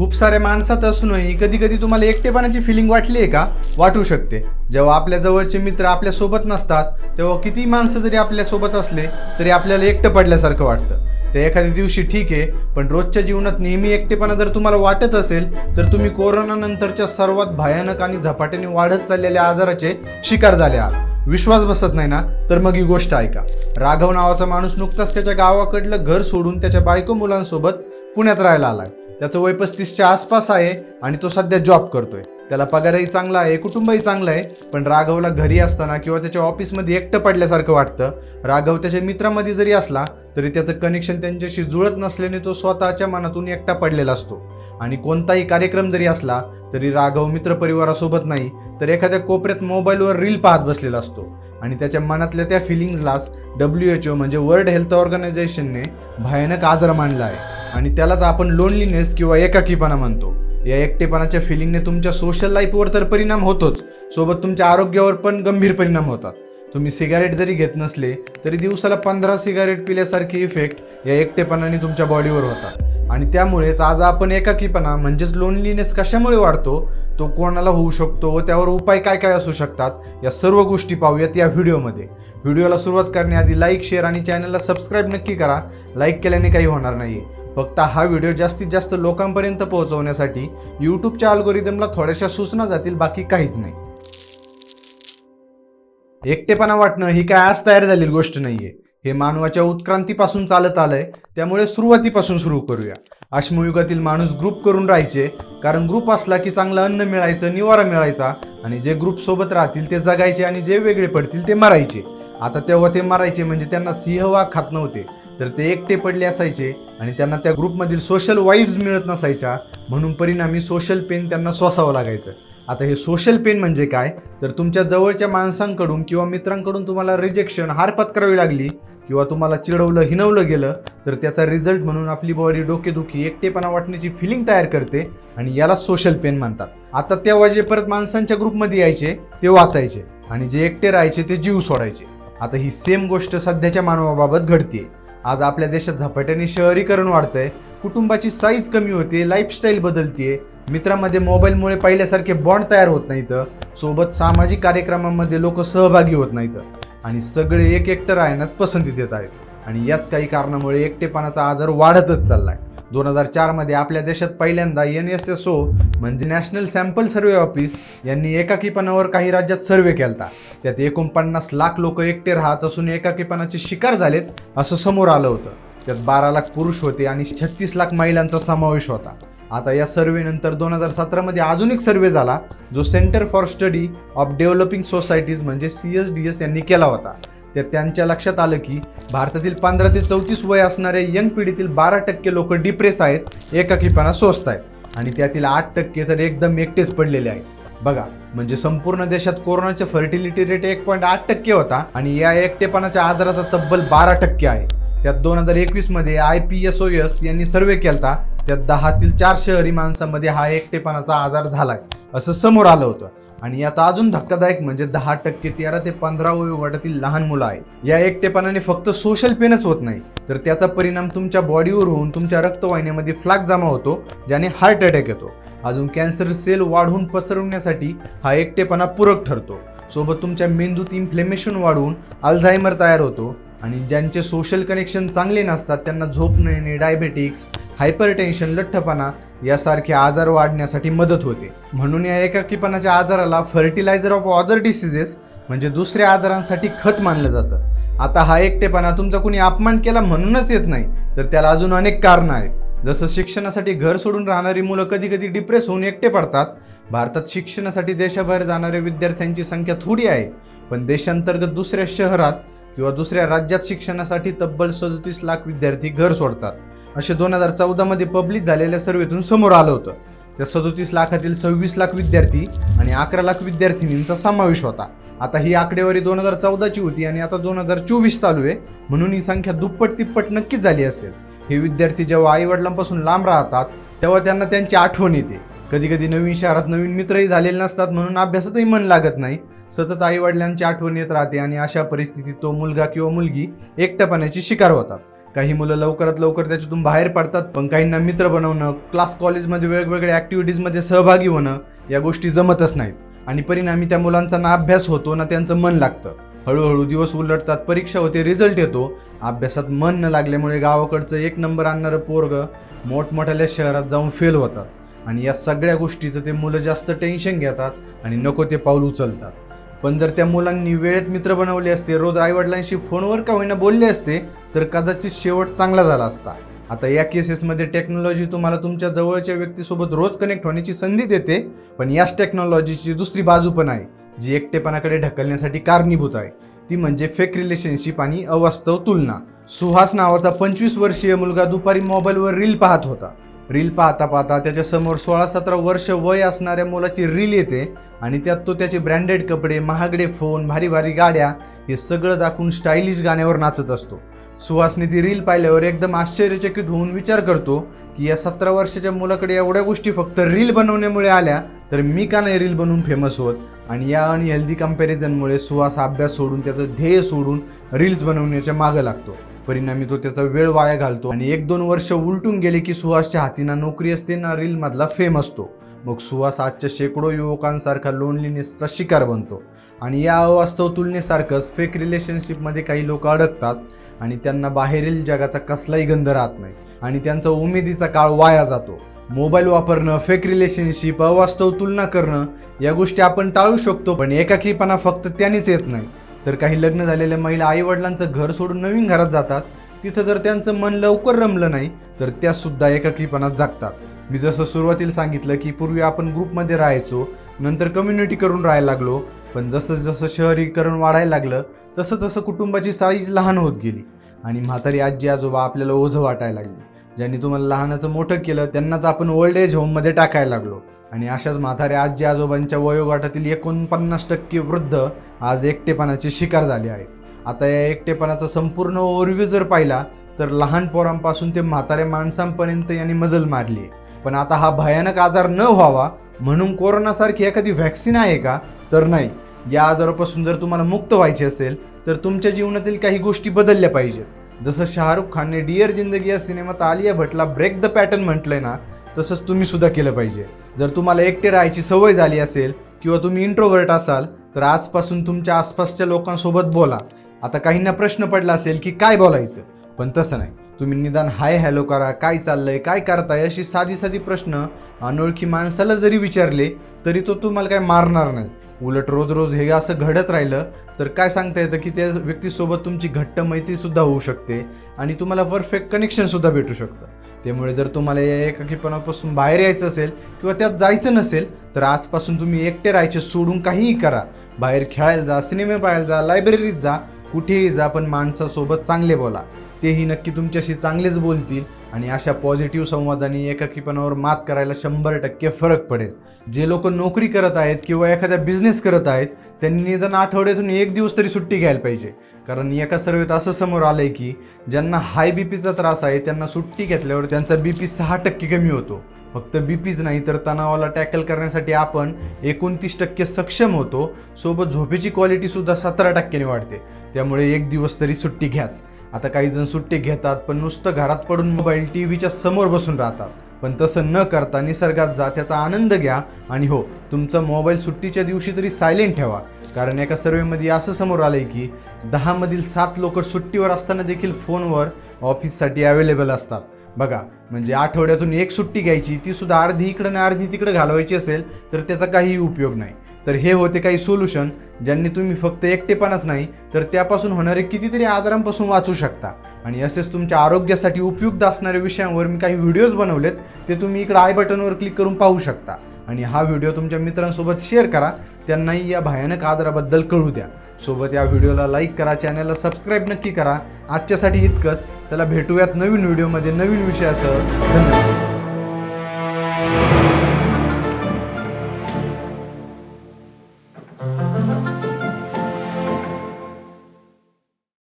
खूप साऱ्या माणसात असूनही कधी कधी तुम्हाला एकटेपणाची फिलिंग वाटली आहे का? वाटू शकते. जेव्हा आपल्या जवळचे मित्र आपल्यासोबत नसतात तेव्हा किती माणसं जरी आपल्यासोबत असले तरी आपल्याला एकटं पडल्यासारखं वाटतं. ते एखाद्या दिवशी ठीक आहे पण रोजच्या जीवनात नेहमी एकटेपणा जर तुम्हाला वाटत असेल तर तुम्ही कोरोनानंतरच्या सर्वात भयानक आणि झपाट्याने वाढत चाललेल्या आजाराचे शिकार झाले आहात. विश्वास बसत नाही ना? तर मग ही गोष्ट ऐका. राघव नावाचा माणूस नुकताच त्याच्या गावाकडलं घर सोडून त्याच्या बायको मुलांसोबत पुण्यात राहायला आलाय. त्याचं वय पस्तीसच्या आसपास आहे आणि तो सध्या जॉब करतोय. त्याला पगारही चांगला आहे कुटुंबही चांगलं आहे पण राघवला घरी असताना किंवा त्याच्या ऑफिसमध्ये एकटं पडल्यासारखं वाटतं. राघव त्याच्या मित्रामध्ये जरी असला तरी त्याचं कनेक्शन त्यांच्याशी जुळत नसल्याने तो स्वतःच्या मनातून एकटा पडलेला असतो. आणि कोणताही कार्यक्रम जरी असला तरी राघव मित्रपरिवारासोबत नाही तर एखाद्या कोपऱ्यात मोबाईलवर रील पाहत बसलेला असतो. आणि त्याच्या मनातल्या त्या फिलिंग्जलाच डब्ल्यू एच ओ म्हणजे वर्ल्ड हेल्थ ऑर्गनायझेशनने भयानक आजार मानला आहे. आणि त्यालाच आपण लोनलीनेस किंवा एकाकीपणा म्हणतो. या एकटेपणाच्या फिलिंगने तुमच्या सोशल लाईफवर तर परिणाम होतोच. सोबत तुमच्या आरोग्यावर पण गंभीर परिणाम होतात. तुम्ही सिगारेट जरी घेत नसले तरी दिवसाला पंधरा सिगारेट पिल्यासारखे इफेक्ट या एकटेपणाने तुमच्या बॉडीवर होतात. आणि त्यामुळेच आज आपण एकाकीपणा म्हणजेच लोनलीनेस कशामुळे वाढतो? तो कोणाला होऊ शकतो व त्यावर उपाय काय काय असू शकतात? या सर्व गोष्टी पाहूयात या व्हिडिओमध्ये. व्हिडिओला सुरुवात करण्याआधी लाईक शेअर आणि चॅनलला सबस्क्राईब नक्की करा. लाईक केल्याने काही होणार नाही फक्त हा व्हिडिओ जास्तीत जास्त लोकांपर्यंत पोहोचवण्यासाठी यूट्यूबच्या अल्गोरिदमला थोड्याशा सूचना जातील बाकी काहीच नाही. एकटेपणा वाटणं ही काय आज तयार झालेली गोष्ट नाहीये. हे मानवाच्या उत्क्रांतीपासून चालत आलंय त्यामुळे सुरुवातीपासून सुरू करूया. अश्मयुगातील माणूस ग्रुप करून राहायचे कारण ग्रुप असला की चांगलं अन्न मिळायचं निवारा मिळायचा आणि जे ग्रुप सोबत राहतील ते जगायचे आणि जे वेगळे पडतील ते मरायचे. आता तेव्हा ते मरायचे म्हणजे त्यांना सिंह वाघ खात नव्हते. तर ते एकटे पडले असायचे आणि त्यांना त्या ग्रुपमधील सोशल वाईब्स मिळत नसायच्या. म्हणून परिणामी सोशल पेन त्यांना सोसावं लागायचं. आता हे सोशल पेन म्हणजे काय? तर तुमच्या जवळच्या माणसांकडून किंवा मित्रांकडून तुम्हाला रिजेक्शन हार पत्करावी लागली किंवा तुम्हाला चिडवलं हिनवलं गेलं तर त्याचा रिझल्ट म्हणून आपली बॉडी डोकेदुखी एकटेपणा वाटण्याची फिलिंग तयार करते आणि याला सोशल पेन म्हणतात. आता तेव्हा जे परत माणसांच्या ग्रुपमध्ये यायचे ते वाचायचे आणि जे एकटे राहायचे ते जीव सोडायचे. आता ही सेम गोष्ट सध्याच्या मानवाबाबत घडते आज आपल्या देशात झपाट्याने शहरीकरण वाढतंय कुटुंबाची साईज कमी होते लाईफस्टाईल बदलतीये. मित्रांमध्ये मोबाईलमुळे पहिल्यासारखे बॉन्ड तयार होत नाहीत. सोबत सामाजिक कार्यक्रमांमध्ये लोक सहभागी होत नाहीत. आणि सगळे एक एकटं राहण्यास पसंती देत आहेत. आणि याच काही कारणामुळे एकटेपणाचा आजार वाढतच चाललाय. दोन हजार चारमध्ये आपल्या देशात पहिल्यांदा एन एस एस ओ म्हणजे नॅशनल सॅम्पल सर्वे ऑफिस यांनी एकाकीपणावर काही राज्यात सर्वे केलता. त्यात एकोणपन्नास लाख लोक एकटे राहत असून एकाकीपणाचे शिकार झालेत असं समोर आलं होतं. त्यात बारा लाख पुरुष होते आणि छत्तीस लाख महिलांचा समावेश होता. आता या सर्वेनंतर दोन हजार सतरामध्ये अजून एक सर्वे झाला जो centre for study of developing societies म्हणजे सी एस डी एस यांनी केला होता. त्यात त्यांच्या लक्षात आलं की भारतातील पंधरा ते चौतीस वय असणाऱ्या यंग पिढीतील बारा टक्के लोक डिप्रेस आहेत एकाकीपणा सोचत आहेत. आणि त्यातील आठ टक्के तर एकदम एकटेच पडलेले आहेत. बघा म्हणजे संपूर्ण देशात कोरोनाचा फर्टिलिटी रेट एक पॉईंट आठ टक्के होता आणि या एकटेपणाच्या आजाराचा तब्बल बारा टक्के आहे. त्यात दोन हजार एकवीसमध्ये I P S O S यांनी सर्वे केलता त्यात दहातील चार शहरी माणसांमध्ये हा एकटेपणाचा आजार झालाय असं समोर आलं होतं. आणि यात अजून धक्कादायक म्हणजे दहा टक्के तेरा ते पंधरा वयोगटातील लहान मुलं आहेत. या एकटेपणाने फक्त सोशल पेनच होत नाही. तर त्याचा परिणाम तुमच्या बॉडीवर होऊन तुमच्या रक्तवाहिन्यामध्ये फ्लॅग जमा होतो ज्याने हार्ट अटॅक येतो. अजून कॅन्सर सेल वाढवून पसरवण्यासाठी हा एकटेपणा पूरक ठरतो. सोबत तुमच्या मेंदूत इन्फ्लेमेशन वाढवून अल्झायमर तयार होतो. आणि ज्यांचे सोशल कनेक्शन चांगले नसतात त्यांना झोप न येणे डायबेटिक्स हायपर टेन्शन लठ्ठपणा यासारखे आजार वाढण्यासाठी मदत होते. म्हणून या एकाकीपणाच्या आजाराला फर्टिलायझर ऑफ ऑदर डिसिजेस म्हणजे दुसऱ्या आजारांसाठी खत मानलं जातं. आता हा एकटेपणा तुमचा कुणी अपमान केला म्हणूनच येत नाही तर त्याला अजून अनेक कारणं आहेत. जसं शिक्षणासाठी घर सोडून राहणारी मुलं कधी कधी डिप्रेस होऊन एकटे पडतात. भारतात शिक्षणासाठी देशाबाहेर जाणाऱ्या विद्यार्थ्यांची संख्या थोडी आहे पण देशांतर्गत दुसऱ्या शहरात किंवा दुसऱ्या राज्यात शिक्षणासाठी तब्बल सदतीस लाख विद्यार्थी घर सोडतात. असे दोन हजार चौदामध्ये पब्लिश झालेल्या सर्वेतून समोर आलं होतं. त्या सदोतीस लाखातील सव्वीस लाख विद्यार्थी आणि अकरा लाख विद्यार्थिनींचा समावेश होता. आता ही आकडेवारी दोन हजार चौदाची होती आणि आता दोन हजार चोवीस चालू आहे. म्हणून ही संख्या दुप्पट तिप्पट नक्कीच झाली असेल. हे विद्यार्थी जेव्हा आईवडिलांपासून लांब राहतात तेव्हा त्यांना त्यांची आठवण येते. कधी कधी नवीन शहरात नवीन मित्रही झालेले नसतात म्हणून अभ्यासातही मन लागत नाही. सतत आईवडिलांची आठवण येत राहते आणि अशा परिस्थितीत तो मुलगा किंवा मुलगी एकटेपणाची शिकार होतात. काही मुलं लवकरात लवकर त्याच्यातून बाहेर पडतात पण काहींना मित्र बनवणं क्लास कॉलेजमध्ये वेगवेगळ्या ॲक्टिव्हिटीजमध्ये सहभागी होणं या गोष्टी जमतच नाहीत. आणि परिणामी त्या मुलांचा ना अभ्यास होतो ना त्यांचं मन लागतं. हळूहळू दिवस उलटतात परीक्षा होते रिझल्ट येतो. अभ्यासात मन न लागल्यामुळे गावाकडचं एक नंबर आणणारं पोरग मोठमोठ्या शहरात जाऊन फेल होतात. आणि या सगळ्या गोष्टीचं ते मुलं जास्त टेन्शन घेतात आणि नको ते पाऊल उचलतात. पण जर त्या मुलांनी वेळेत मित्र बनवले असते रोज आईवडिलांशी फोनवर का होईना बोलले असते तर कदाचित शेवट चांगला झाला असता. आता या केसेसमध्ये टेक्नॉलॉजी तुम्हाला तुमच्या जवळच्या व्यक्तीसोबत रोज कनेक्ट होण्याची संधी देते पण याच टेक्नॉलॉजीची दुसरी बाजू पण आहे जी एकटेपणाकडे ढकलण्यासाठी कारणीभूत आहे. ती म्हणजे फेक रिलेशनशिप आणि अवास्तव तुलना. सुहास नावाचा पंचवीस वर्षीय मुलगा दुपारी मोबाईलवर रील पाहत होता. रील पाहता पाहता त्याच्यासमोर सोळा सतरा वर्ष वय असणाऱ्या मुलाची रील येते आणि त्यात तो त्याचे ब्रँडेड कपडे महागडे फोन भारी भारी गाड्या हे सगळं दाखवून स्टायलिश गाण्यावर नाचत असतो. सुहासने ती रील पाहिल्यावर एकदम आश्चर्यचकित होऊन विचार करतो की या सतरा वर्षाच्या मुलाकडे एवढ्या गोष्टी फक्त रील बनवण्यामुळे आल्या तर मी का नाही रील बनवून फेमस होत? आणि या अनहेल्दी कम्पॅरिझनमुळे सुहास अभ्यास सोडून त्याचं ध्येय सोडून रील्स बनवण्याच्या मागं लागतो. परिणामी तो त्याचा वेळ वाया घालतो आणि एक दोन वर्ष उलटून गेले की सुहासच्या हातीना नोकरी असते ना रील मधला फेम असतो. मग सुहास आजच्या शेकडो युवकांसारखा लोनलीनेसचा शिकार बनतो. आणि या अवास्तव तुलनेसारखंच फेक रिलेशनशिपमध्ये काही लोक अडकतात आणि त्यांना बाहेरील जगाचा कसलाही गंध राहत नाही आणि त्यांचा उमेदीचा काळ वाया जातो. मोबाईल वापरणं फेक रिलेशनशिप अवास्तव तुलना करणं या गोष्टी आपण टाळू शकतो पण एकाकीपणा फक्त त्यानेच येत नाही. तर काही लग्न झालेल्या महिला आई वडिलांचं घर सोडून नवीन घरात जातात. तिथं जर त्यांचं मन लवकर रमलं नाही तर त्या सुद्धा एकाकीपणात जागतात. मी जसं सुरुवातीला सांगितलं की पूर्वी आपण ग्रुपमध्ये राहायचो नंतर कम्युनिटी करून राहायला लागलो पण जसं जसं शहरीकरण वाढायला लागलं तसं तसं कुटुंबाची साईज लहान होत गेली आणि म्हातारी आजी आजोबा आपल्याला ओझं वाटायला लागली. ज्यांनी तुम्हाला लहानाचं मोठं केलं त्यांनाच आपण ओल्ड एज होममध्ये टाकायला लागलो. आणि अशाच म्हाताऱ्या आजी आजोबांच्या वयोगटातील एकोणपन्नास टक्के वृद्ध आज एकटेपणाचे शिकार झाले आहेत. आता या एकटेपणाचा संपूर्ण ओरवी जर पाहिला तर लहान पोरांपासून ते म्हाताऱ्या माणसांपर्यंत यांनी मजल मारली आहे. पण आता हा भयानक आजार न व्हावा म्हणून कोरोनासारखी एखादी व्हॅक्सिन आहे का? तर नाही. या आजारापासून जर तुम्हाला मुक्त व्हायचे असेल तर तुमच्या जीवनातील काही गोष्टी बदलल्या पाहिजेत. जसं शाहरुख खानने डिअर जिंदगी या सिनेमात आलिया भटला ब्रेक द पॅटर्न म्हटलंय ना तसंच तुम्ही सुद्धा केलं पाहिजे. जर तुम्हाला एकटे राहायची सवय झाली असेल किंवा तुम्ही इंट्रोवर्ट असाल तर आजपासून तुमच्या आसपासच्या लोकांसोबत बोला. आता काहींना प्रश्न पडला असेल की काय बोलायचं? पण तसं नाही. तुम्ही निदान हाय हॅलो करा काय चाललंय काय करताय अशी साधी साधी प्रश्न अनोळखी माणसाला जरी विचारले तरी तो तुम्हाला काय मारणार नाही. उलट रोज रोज हे असं घडत राहिलं तर काय सांगता येतं की त्या व्यक्तीसोबत तुमची घट्ट मैत्रीसुद्धा होऊ शकते आणि तुम्हाला परफेक्ट कनेक्शनसुद्धा भेटू शकतं. त्यामुळे जर तुम्हाला या एकाकीपणापासून बाहेर यायचं असेल किंवा त्यात जायचं नसेल तर आजपासून तुम्ही एकटे राहायचे सोडून काहीही करा. बाहेर खेळायला जा सिनेमे पाहायला जा लायब्ररीत जा कुठेही जा पण माणसासोबत चांगले बोला. तेही नक्की तुमच्याशी चांगलेच बोलतील. आणि अशा पॉझिटिव्ह संवादाने एकाकीपणावर मात करायला शंभर टक्के फरक पडेल. जे लोक नोकरी करत आहेत किंवा एखाद्या बिझनेस करत आहेत त्यांनी निदान आठवड्यातून एक दिवस तरी सुट्टी घ्यायला पाहिजे. कारण एका सर्वेत असं समोर आलं आहे की ज्यांना हाय बी पीचा त्रास आहे त्यांना सुट्टी घेतल्यावर त्यांचा बी पी सहा टक्के कमी होतो. फक्त बीपीच नाही तर तणावाला टॅकल करण्यासाठी आपण एकोणतीस टक्के सक्षम होतो. सोबत झोपेची क्वालिटीसुद्धा सतरा टक्क्याने वाढते. त्यामुळे एक दिवस तरी सुट्टी घ्याच. आता काही जण सुट्टी घेतात पण नुसतं घरात पडून मोबाईल टी व्हीच्या समोर बसून राहतात. पण तसं न करता निसर्गात जा त्याचा आनंद घ्या आणि हो तुमचा मोबाईल सुट्टीच्या दिवशी तरी सायलेंट ठेवा. कारण एका सर्वेमध्ये असं समोर आलंय की दहामधील सात लोक सुट्टीवर असताना देखील फोनवर ऑफिससाठी अवेलेबल असतात. बघा म्हणजे आठवड्यातून एक सुट्टी घ्यायची ती सुद्धा अर्धी इकडं आणि अर्धी तिकडं घालवायची असेल तर त्याचा काहीही उपयोग नाही. तर हे होते काही सोल्युशन ज्यांनी तुम्ही फक्त एकटेपणाच नाही तर त्यापासून होणारे कितीतरी आजारांपासून वाचू शकता. आणि असेच तुमच्या आरोग्यासाठी उपयुक्त असणाऱ्या विषयांवर मी काही व्हिडिओज बनवलेत ते तुम्ही इकडं आय बटनवर क्लिक करून पाहू शकता. आणि हा व्हिडिओ तुमच्या मित्रांसोबत शेअर करा. त्यांनाही या भयानक आजाराबद्दल कळू द्या. सोबत या व्हिडिओला लाईक करा चॅनलला सबस्क्राईब नक्की करा. आजच्यासाठी इतकंच. चला भेटूयात नवीन व्हिडिओमध्ये नवीन विषयासह. धन्यवाद.